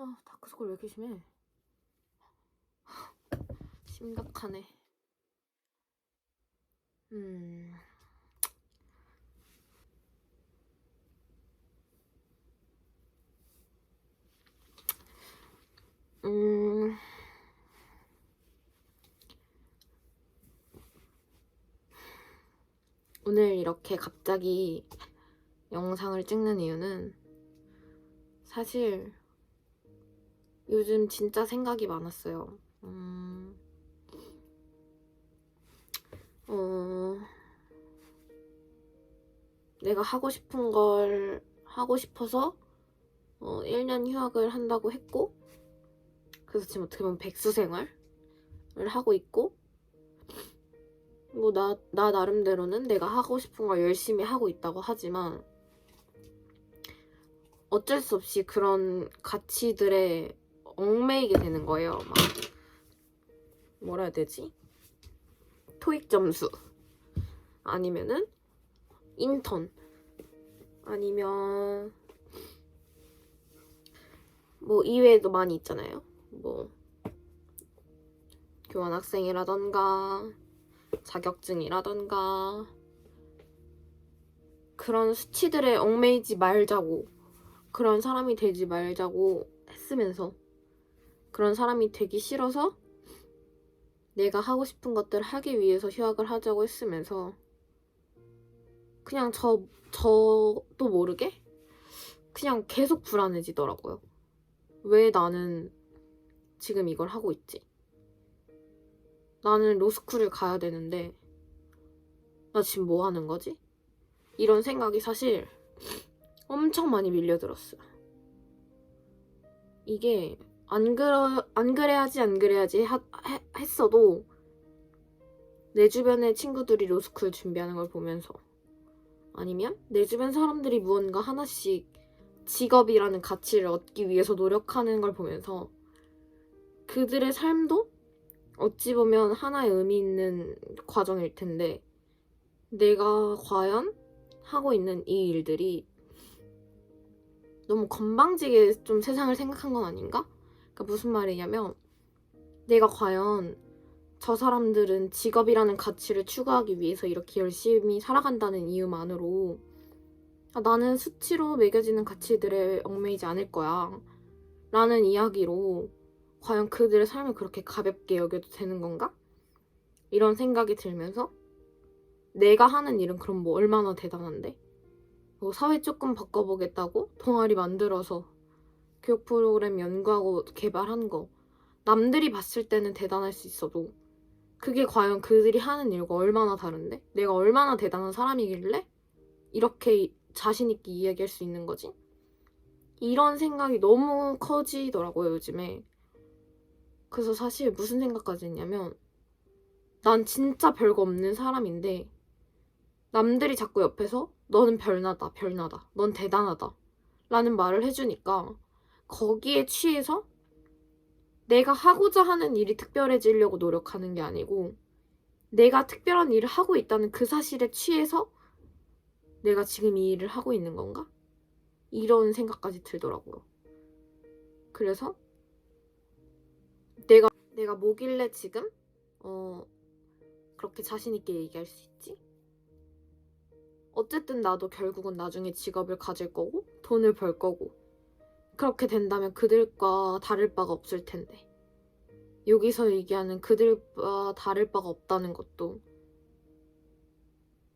아, 다크서클 왜 이렇게 심해? 심각하네. 음. 음. 오늘 이렇게 갑자기 영상을 찍는 이유는 사실 요즘 진짜 생각이 많았어요. 음, 어, 내가 하고 싶은 걸 하고 싶어서 어, 1년 휴학을 한다고 했고, 그래서 지금 어떻게 보면 백수 생활을 하고 있고, 뭐, 나, 나 나름대로는 내가 하고 싶은 걸 열심히 하고 있다고 하지만, 어쩔 수 없이 그런 가치들에 얽매이게 되는 거예요. 막 뭐라 해야 되지? 토익 점수 아니면은 인턴 아니면 뭐 이외에도 많이 있잖아요. 뭐 교환 학생이라던가 자격증이라던가 그런 수치들에 얽매이지 말자고 그런 사람이 되지 말자고 했으면서 그런 사람이 되기 싫어서 내가 하고 싶은 것들을 하기 위해서 휴학을 하자고 했으면서 그냥 저 저도 모르게 그냥 계속 불안해지더라고요. 왜 나는 지금 이걸 하고 있지? 나는 로스쿨을 가야 되는데 나 지금 뭐 하는 거지? 이런 생각이 사실 엄청 많이 밀려들었어요. 이게 안 그러 안 그래야지 안 그래야지 하, 해- 했어도 내 주변의 친구들이 로스쿨 준비하는 걸 보면서 아니면 내 주변 사람들이 무언가 하나씩 직업이라는 가치를 얻기 위해서 노력하는 걸 보면서 그들의 삶도 어찌 보면 하나의 의미 있는 과정일 텐데 내가 과연 하고 있는 이 일들이 너무 건방지게 좀 세상을 생각한 건 아닌가? 그러니까 무슨 말이냐면 내가 과연 저 사람들은 직업이라는 가치를 추구하기 위해서 이렇게 열심히 살아간다는 이유만으로 아, 나는 수치로 매겨지는 가치들에 얽매이지 않을 거야. 라는 이야기로 과연 그들의 삶을 그렇게 가볍게 여겨도 되는 건가? 이런 생각이 들면서 내가 하는 일은 그럼 뭐 얼마나 대단한데? 뭐 사회 조금 바꿔보겠다고 동아리 만들어서 교육 프로그램 연구하고 개발한 거 남들이 봤을 때는 대단할 수 있어도 그게 과연 그들이 하는 일과 얼마나 다른데? 내가 얼마나 대단한 사람이길래 이렇게 자신 있게 이야기할 수 있는 거지? 이런 생각이 너무 커지더라고요, 요즘에. 그래서 사실 무슨 생각까지 했냐면 난 진짜 별거 없는 사람인데 남들이 자꾸 옆에서 너는 별나다, 별나다, 넌 대단하다 라는 말을 해주니까 거기에 취해서 내가 하고자 하는 일이 특별해지려고 노력하는 게 아니고 내가 특별한 일을 하고 있다는 그 사실에 취해서 내가 지금 이 일을 하고 있는 건가? 이런 생각까지 들더라고요. 그래서 내가 내가 뭐길래 지금 어 그렇게 자신 있게 얘기할 수 있지? 어쨌든 나도 결국은 나중에 직업을 가질 거고 돈을 벌 거고 그렇게 된다면 그들과 다를 바가 없을 텐데 여기서 얘기하는 그들과 다를 바가 없다는 것도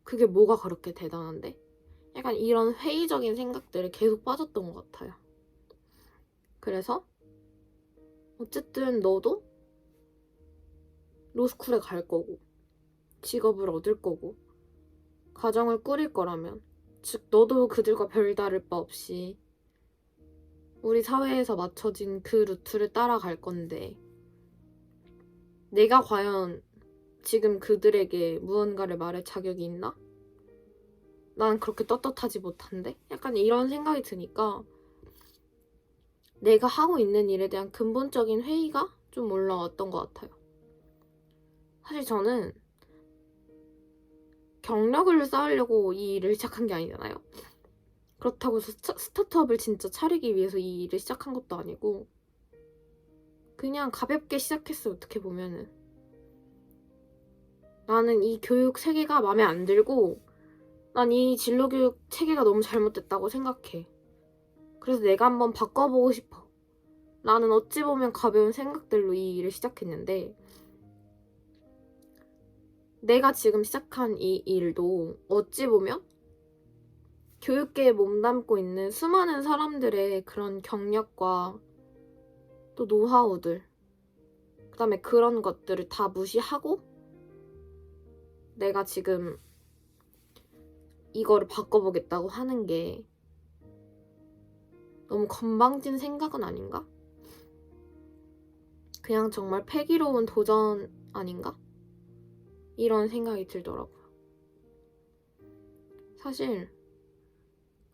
그게 뭐가 그렇게 대단한데? 약간 이런 회의적인 생각들에 계속 빠졌던 것 같아요. 그래서 어쨌든 너도 로스쿨에 갈 거고 직업을 얻을 거고 가정을 꾸릴 거라면 즉 너도 그들과 별다를 바 없이 우리 사회에서 맞춰진 그 루트를 따라갈 건데 내가 과연 지금 그들에게 무언가를 말할 자격이 있나? 난 그렇게 떳떳하지 못한데? 약간 이런 생각이 드니까 내가 하고 있는 일에 대한 근본적인 회의가 좀 올라왔던 것 같아요. 사실 저는 경력을 쌓으려고 이 일을 시작한 게 아니잖아요. 그렇다고 해서 스타, 스타 트업을 진짜 차리기 위해서 이 일을 시작한 것도 아니고 그냥 가볍게 시작했어 어떻게 보면은. 나는 이 교육 체계가 마음에 안 들고 난 이 진로 교육 체계가 너무 잘못됐다고 생각해. 그래서 내가 한번 바꿔보고 싶어. 나는 어찌 보면 가벼운 생각들로 이 일을 시작했는데 내가 지금 시작한 이 일도 어찌 보면 교육계에 몸담고 있는 수많은 사람들의 그런 경력과 또 노하우들, 그 다음에 그런 것들을 다 무시하고 내가 지금 이거를 바꿔보겠다고 하는 게 너무 건방진 생각은 아닌가? 그냥 정말 패기로운 도전 아닌가? 이런 생각이 들더라고요. 사실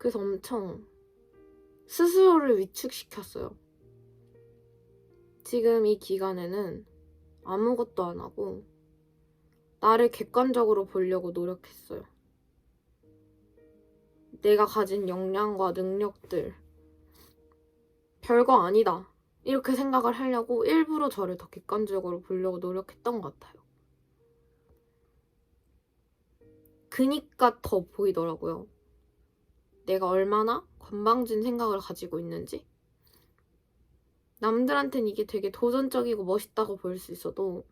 그래서 엄청 스스로를 위축시켰어요. 지금 이 기간에는 아무것도 안 하고 나를 객관적으로 보려고 노력했어요. 내가 가진 역량과 능력들 별거 아니다. 이렇게 생각을 하려고 일부러 저를 더 객관적으로 보려고 노력했던 것 같아요. 그니까 더 보이더라고요. 내가 얼마나 건방진 생각을 가지고 있는지. 남들한텐 이게 되게 도전적이고 멋있다고 보일 수 있어도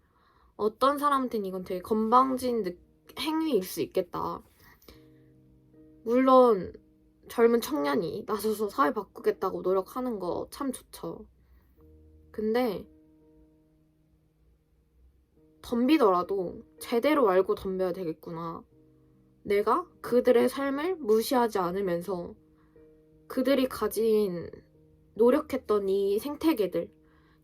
어떤 사람한텐 이건 되게 건방진 느- 행위일 수 있겠다. 물론 젊은 청년이 나서서 사회 바꾸겠다고 노력하는 거 참 좋죠. 근데 덤비더라도 제대로 알고 덤벼야 되겠구나. 내가 그들의 삶을 무시하지 않으면서 그들이 가진 노력했던 이 생태계들,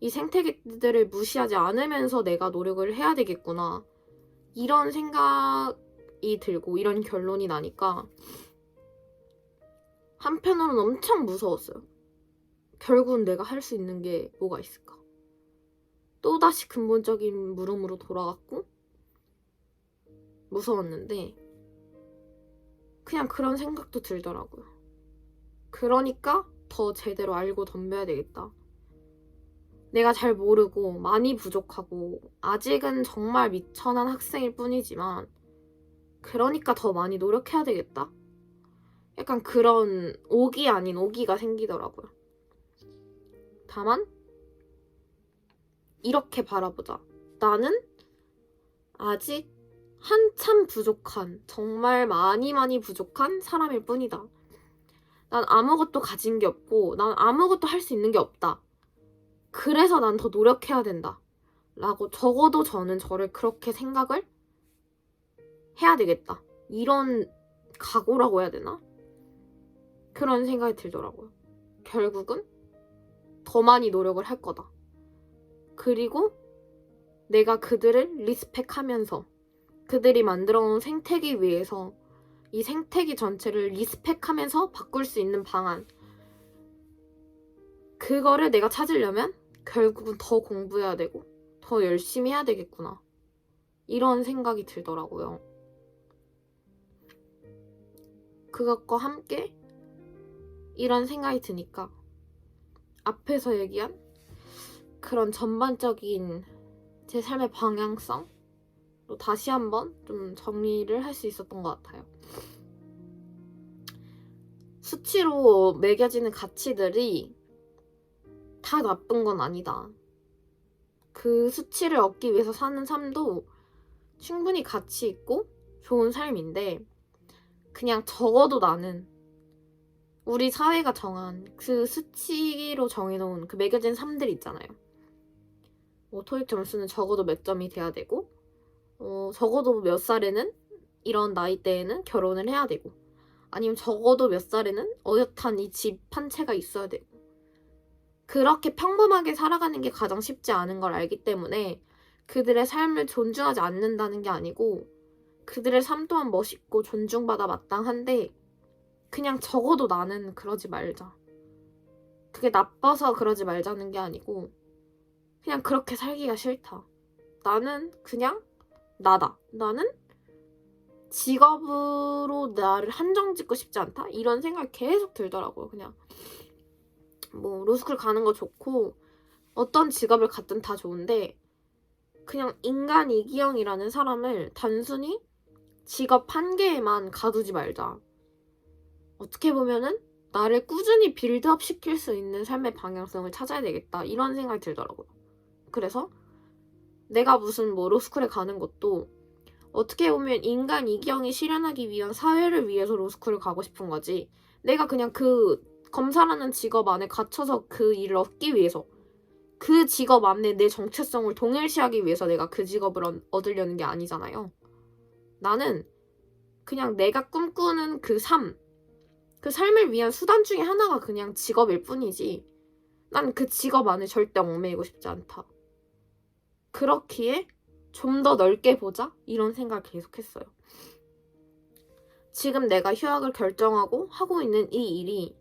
이 생태계들을 무시하지 않으면서 내가 노력을 해야 되겠구나. 이런 생각이 들고 이런 결론이 나니까 한편으로는 엄청 무서웠어요. 결국은 내가 할 수 있는 게 뭐가 있을까? 또다시 근본적인 물음으로 돌아갔고 무서웠는데 그냥 그런 생각도 들더라고요. 그러니까 더 제대로 알고 덤벼야 되겠다. 내가 잘 모르고 많이 부족하고 아직은 정말 미천한 학생일 뿐이지만 그러니까 더 많이 노력해야 되겠다. 약간 그런 오기 아닌 오기가 생기더라고요. 다만 이렇게 바라보자. 나는 아직 한참 부족한, 정말 많이 많이 부족한 사람일 뿐이다. 난 아무것도 가진 게 없고, 난 아무것도 할 수 있는 게 없다. 그래서 난 더 노력해야 된다. 라고 적어도 저는 저를 그렇게 생각을 해야 되겠다. 이런 각오라고 해야 되나? 그런 생각이 들더라고요. 결국은 더 많이 노력을 할 거다. 그리고 내가 그들을 리스펙하면서 그들이 만들어 놓은 생태계 위에서 이 생태계 전체를 리스펙하면서 바꿀 수 있는 방안. 그거를 내가 찾으려면 결국은 더 공부해야 되고 더 열심히 해야 되겠구나. 이런 생각이 들더라고요. 그것과 함께 이런 생각이 드니까 앞에서 얘기한 그런 전반적인 제 삶의 방향성 또 다시 한번 좀 정리를 할 수 있었던 것 같아요. 수치로 매겨지는 가치들이 다 나쁜 건 아니다. 그 수치를 얻기 위해서 사는 삶도 충분히 가치 있고 좋은 삶인데 그냥 적어도 나는 우리 사회가 정한 그 수치로 정해놓은 그 매겨진 삶들 있잖아요. 뭐 토익 점수는 적어도 몇 점이 돼야 되고 어, 적어도 몇 살에는 이런 나이대에는 결혼을 해야 되고 아니면 적어도 몇 살에는 어엿한 이 집 한 채가 있어야 되고 그렇게 평범하게 살아가는 게 가장 쉽지 않은 걸 알기 때문에 그들의 삶을 존중하지 않는다는 게 아니고 그들의 삶 또한 멋있고 존중받아 마땅한데 그냥 적어도 나는 그러지 말자. 그게 나빠서 그러지 말자는 게 아니고 그냥 그렇게 살기가 싫다. 나는 그냥 나다. 나는 직업으로 나를 한정 짓고 싶지 않다? 이런 생각이 계속 들더라고요. 그냥 뭐 로스쿨 가는 거 좋고 어떤 직업을 갖든 다 좋은데 그냥 인간 이기영이라는 사람을 단순히 직업 한 개에만 가두지 말자. 어떻게 보면은 나를 꾸준히 빌드업 시킬 수 있는 삶의 방향성을 찾아야 되겠다. 이런 생각이 들더라고요. 그래서 내가 무슨 뭐 로스쿨에 가는 것도 어떻게 보면 인간 이기영이 실현하기 위한 사회를 위해서 로스쿨을 가고 싶은 거지. 내가 그냥 그 검사라는 직업 안에 갇혀서 그 일을 얻기 위해서 그 직업 안에 내 정체성을 동일시하기 위해서 내가 그 직업을 얻- 얻으려는 게 아니잖아요. 나는 그냥 내가 꿈꾸는 그 삶, 그 삶을 위한 수단 중에 하나가 그냥 직업일 뿐이지. 난 그 직업 안에 절대 얽매이고 싶지 않다. 그렇기에 좀 더 넓게 보자? 이런 생각을 계속했어요. 지금 내가 휴학을 결정하고 하고 있는 이 일이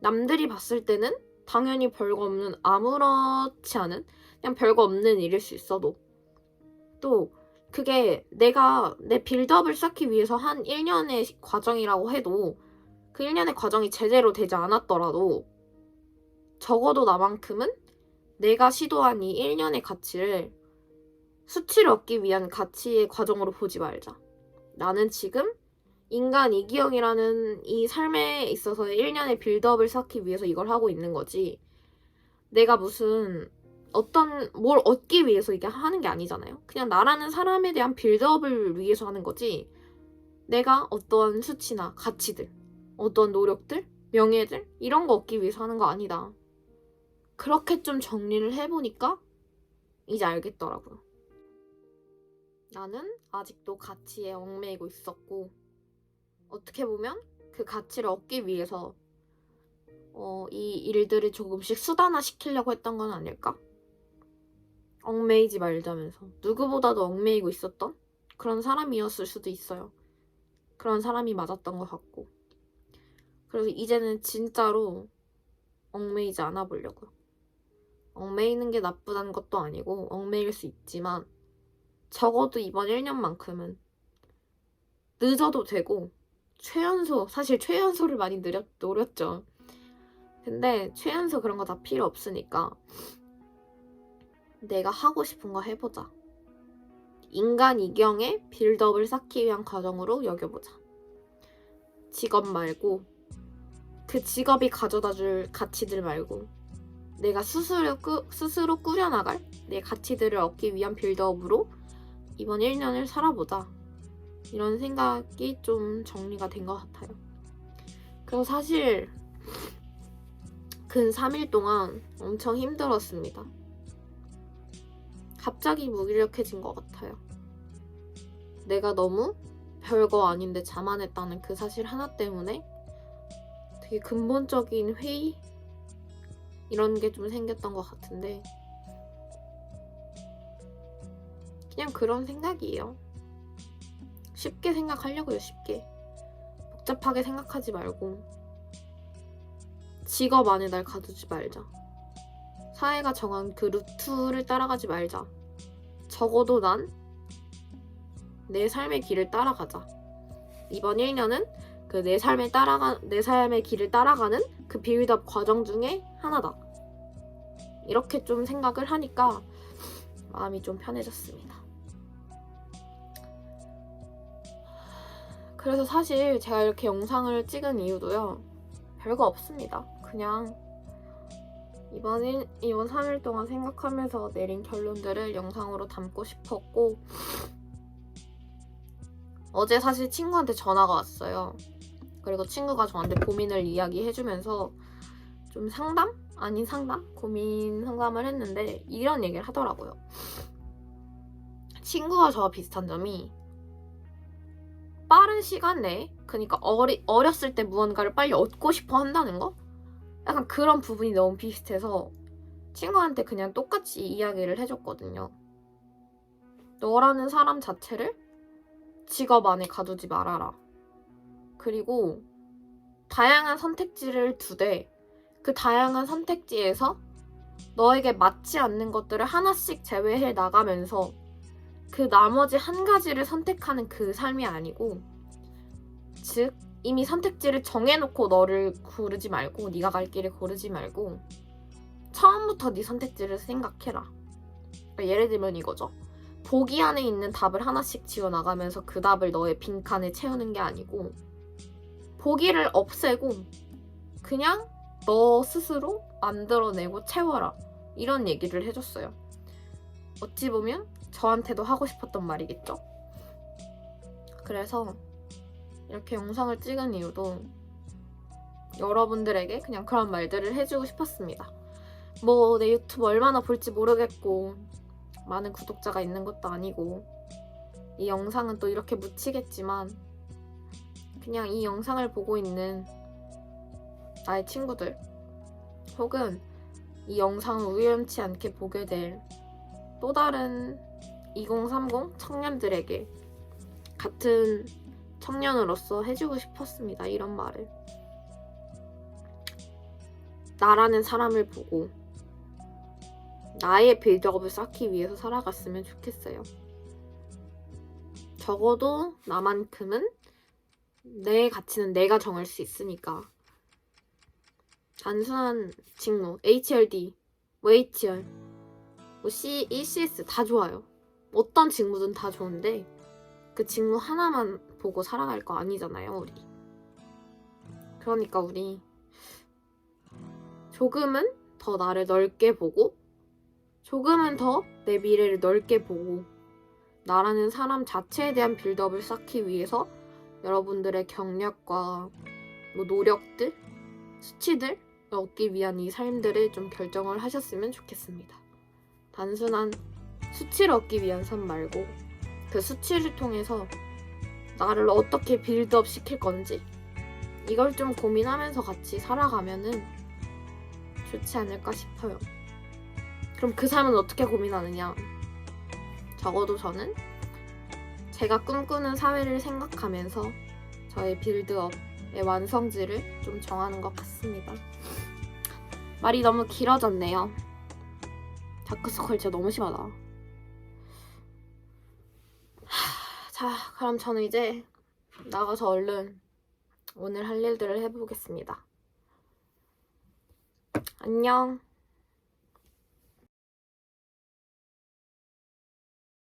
남들이 봤을 때는 당연히 별거 없는 아무렇지 않은 그냥 별거 없는 일일 수 있어도 또 그게 내가 내 빌드업을 쌓기 위해서 한 1년의 과정이라고 해도 그 1년의 과정이 제대로 되지 않았더라도 적어도 나만큼은 내가 시도한 이 1년의 가치를 수치를 얻기 위한 가치의 과정으로 보지 말자. 나는 지금 인간 이기영이라는 이 삶에 있어서 1년의 빌드업을 쌓기 위해서 이걸 하고 있는 거지. 내가 무슨 어떤 뭘 얻기 위해서 이게 하는 게 아니잖아요. 그냥 나라는 사람에 대한 빌드업을 위해서 하는 거지. 내가 어떤 수치나 가치들, 어떤 노력들, 명예들 이런 거 얻기 위해서 하는 거 아니다. 그렇게 좀 정리를 해보니까 이제 알겠더라고요. 나는 아직도 가치에 얽매이고 있었고 어떻게 보면 그 가치를 얻기 위해서 어, 이 일들을 조금씩 수단화 시키려고 했던 건 아닐까? 얽매이지 말자면서 누구보다도 얽매이고 있었던 그런 사람이었을 수도 있어요. 그런 사람이 맞았던 것 같고 그래서 이제는 진짜로 얽매이지 않아 보려고요. 얽매이는 게 나쁘다는 것도 아니고 얽매일 수 있지만 적어도 이번 1년만큼은 늦어도 되고 최연소 사실 최연소를 많이 느렸, 노렸죠. 근데 최연소 그런 거 다 필요 없으니까 내가 하고 싶은 거 해보자. 인간 이경의 빌드업을 쌓기 위한 과정으로 여겨보자. 직업 말고 그 직업이 가져다 줄 가치들 말고 내가 스스로, 꾸, 스스로 꾸려나갈 내 가치들을 얻기 위한 빌드업으로 이번 1년을 살아보자. 이런 생각이 좀 정리가 된 것 같아요. 그래서 사실 근 3일 동안 엄청 힘들었습니다. 갑자기 무기력해진 것 같아요. 내가 너무 별거 아닌데 자만했다는 그 사실 하나 때문에 되게 근본적인 회의? 이런 게 좀 생겼던 것 같은데 그냥 그런 생각이에요. 쉽게 생각하려고요, 쉽게. 복잡하게 생각하지 말고 직업 안에 날 가두지 말자. 사회가 정한 그 루트를 따라가지 말자. 적어도 난 내 삶의 길을 따라가자. 이번 1년은 그 내 삶을 따라가 내 삶의 길을 따라가는 그 빌드업 과정 중에 하나다. 이렇게 좀 생각을 하니까 마음이 좀 편해졌습니다. 그래서 사실 제가 이렇게 영상을 찍은 이유도요. 별거 없습니다. 그냥 이번 일, 이번 3일 동안 생각하면서 내린 결론들을 영상으로 담고 싶었고 어제 사실 친구한테 전화가 왔어요. 그리고 친구가 저한테 고민을 이야기해주면서 좀 상담? 아닌 상담? 고민 상담을 했는데 이런 얘기를 하더라고요. 친구가 저와 비슷한 점이 빠른 시간 내에 그러니까 어리, 어렸을 때 무언가를 빨리 얻고 싶어 한다는 거? 약간 그런 부분이 너무 비슷해서 친구한테 그냥 똑같이 이야기를 해줬거든요. 너라는 사람 자체를 직업 안에 가두지 말아라. 그리고 다양한 선택지를 두되 그 다양한 선택지에서 너에게 맞지 않는 것들을 하나씩 제외해 나가면서 그 나머지 한 가지를 선택하는 그 삶이 아니고 즉 이미 선택지를 정해놓고 너를 고르지 말고 네가 갈 길을 고르지 말고 처음부터 네 선택지를 생각해라. 그러니까 예를 들면 이거죠. 보기 안에 있는 답을 하나씩 지워 나가면서 그 답을 너의 빈칸에 채우는 게 아니고 보기를 없애고 그냥 너 스스로 만들어내고 채워라. 이런 얘기를 해줬어요. 어찌 보면 저한테도 하고 싶었던 말이겠죠? 그래서 이렇게 영상을 찍은 이유도 여러분들에게 그냥 그런 말들을 해주고 싶었습니다. 뭐 내 유튜브 얼마나 볼지 모르겠고 많은 구독자가 있는 것도 아니고 이 영상은 또 이렇게 묻히겠지만 그냥 이 영상을 보고 있는 나의 친구들 혹은 이 영상을 우연치 않게 보게 될 또 다른 2030 청년들에게 같은 청년으로서 해주고 싶었습니다. 이런 말을. 나라는 사람을 보고 나의 빌드업을 쌓기 위해서 살아갔으면 좋겠어요. 적어도 나만큼은 내 가치는 내가 정할 수 있으니까. 단순한 직무, HRD, 뭐 HR, 뭐 C, ECS 다 좋아요. 어떤 직무든 다 좋은데 그 직무 하나만 보고 살아갈 거 아니잖아요, 우리. 그러니까 우리 조금은 더 나를 넓게 보고 조금은 더 내 미래를 넓게 보고 나라는 사람 자체에 대한 빌드업을 쌓기 위해서 여러분들의 경력과 뭐 노력들, 수치들 얻기 위한 이 삶들을 좀 결정을 하셨으면 좋겠습니다. 단순한 수치를 얻기 위한 삶 말고 그 수치를 통해서 나를 어떻게 빌드업 시킬 건지 이걸 좀 고민하면서 같이 살아가면은 좋지 않을까 싶어요. 그럼 그 삶은 어떻게 고민하느냐? 적어도 저는 제가 꿈꾸는 사회를 생각하면서 저의 빌드업의 완성지를 좀 정하는 것 같습니다. 말이 너무 길어졌네요. 다크서클 진짜 너무 심하다. 하, 자, 그럼 저는 이제 나가서 얼른 오늘 할 일들을 해보겠습니다. 안녕.